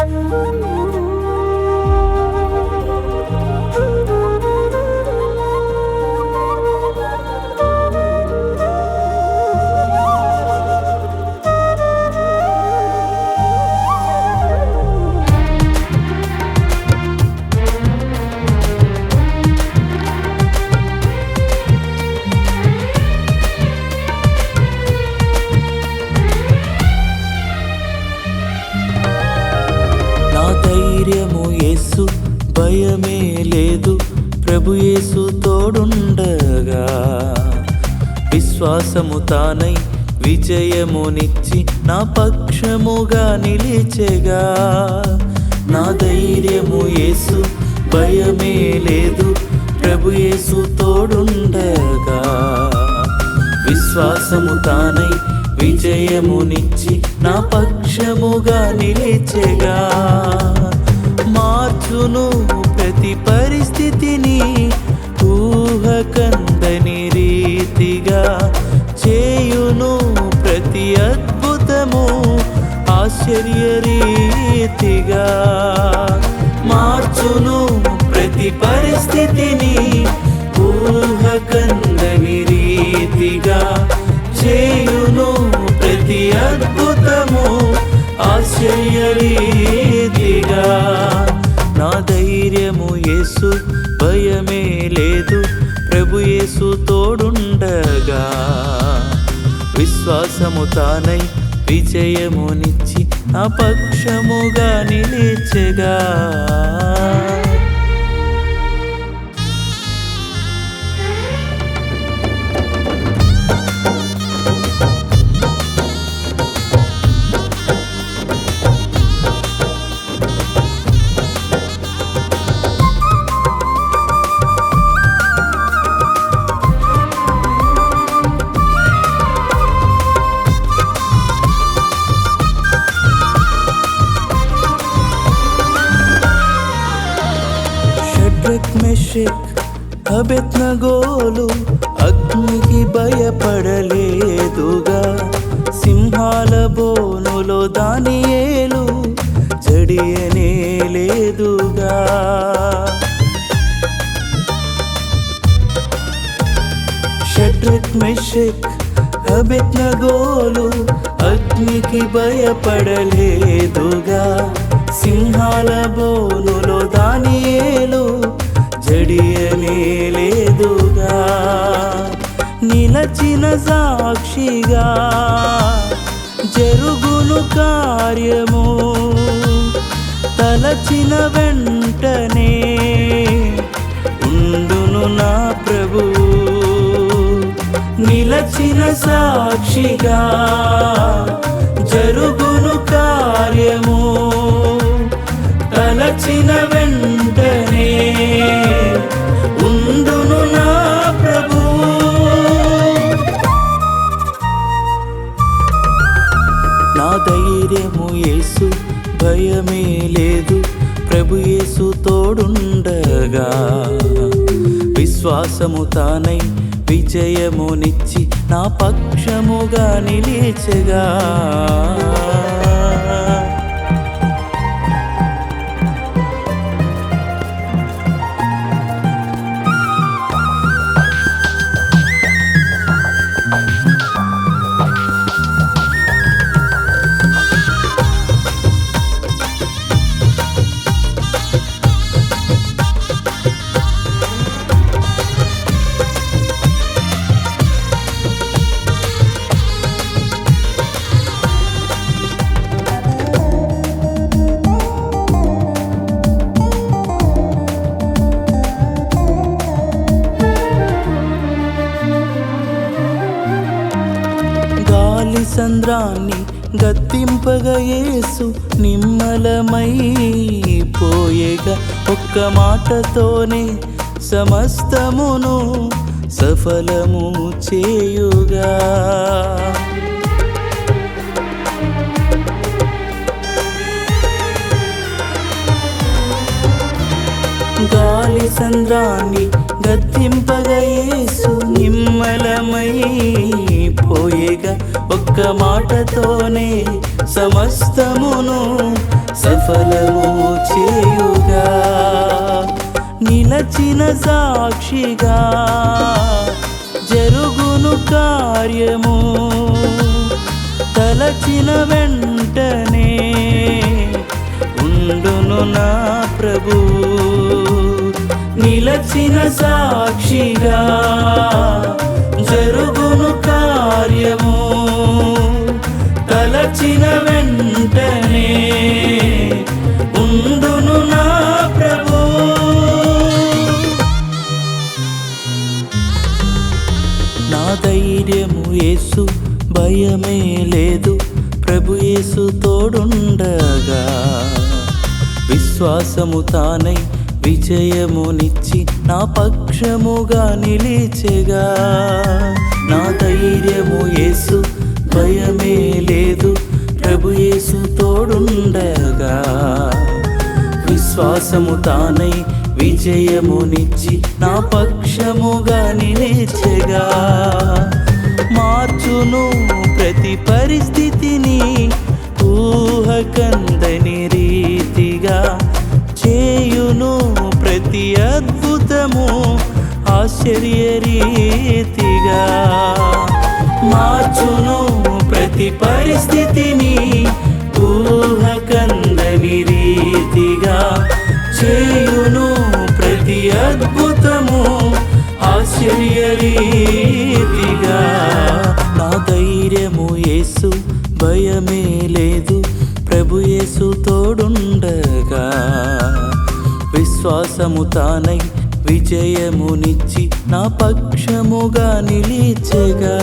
నా విశ్వాసము తానై విజయమునిచ్చి నా పక్షముగా నిలిచెగా. నా ధైర్యము యేసు భయమే లేదు ప్రభు యేసు తోడుండగా. విశ్వాసము తానై విజయమునిచ్చి నా పక్షముగా నిలిచెగా. మార్చును ప్రతి పరిస్థితిని ఊహకందని రీతిగా చేయును ప్రతి అద్భుతము ఆశ్చర్య రీతిగా. మార్చును ప్రతి పరిస్థితిని ఊహకందని రీతిగా. చేయును ప్రతి అద్భుతము ఆశ్చర్య రీతిగా. నా ధైర్యము యేసు భయమే విశ్వాసము తానై విజయమునిచ్చి అపక్షముగా పక్షముగా నిలిచెగా. షడ్రక్ మెషక్ అబెత్నగోలు అగ్నికి భయపడలేదుగా. సింహాల బోనులో దాని ఏలు జడియనే లేదుగా. షడ్రక్ మెషక్ అబెత్నగోలు అగ్నికి భయపడలేదు సాక్షిగా జరుగును కార్యము. తలచిన వెంటనే ఉండును నా ప్రభు. నిలచిన సాక్షిగా ధైర్యము యేసు భయమే లేదు. ప్రభు యేసు తోడుండగా విశ్వాసము తానై విజయమునిచ్చి నా పక్షముగా నిలిచగా. సంద్రాన్ని గత్తింపగయేసు యేసు నిమ్మలమై పోయేగా ఒక్క మాటతోనే సమస్తమును సఫలము చేయుగా. గాలి సంద్రాన్ని గత్తింపగయేసు యేసు నిమ్మలమై పోయేగా ఒక్క మాటతోనే సమస్తమును సఫలము చేయుగా. నిలచిన సాక్షిగా జరుగును కార్యము. తలచిన వెంటనే ఉండును నా ప్రభు. నిలచిన సాక్షిగా జరుగును కార్యము తలచిన వెంటనే ఉండును నా ప్రభు. నా ధైర్యము యేసు భయమే లేదు ప్రభు యేసు తోడుండగా. విశ్వాసము తానై విజయమునిచ్చి నా పక్షముగా నిలిచెగా. నా ధైర్యము యేసు భయమే లేదు ప్రభు యేసు తోడుండగా. విశ్వాసము తానై విజయమునిచ్చి నా పక్షముగా నిలిచెగా. మార్చును ప్రతి పరిస్థితిని ఊహకందని మార్చును ప్రతి పరిస్థితిని ఊహకందని రీతిగా చేయును ప్రతి అద్భుతము ఆశ్చర్య రీతిగా. నా ధైర్యము యేసు భయమే లేదు ప్రభు యేసు తోడుండగా. విశ్వాసము తానై విజయమునిచ్చి నా పక్షముగా నిలిచెగా.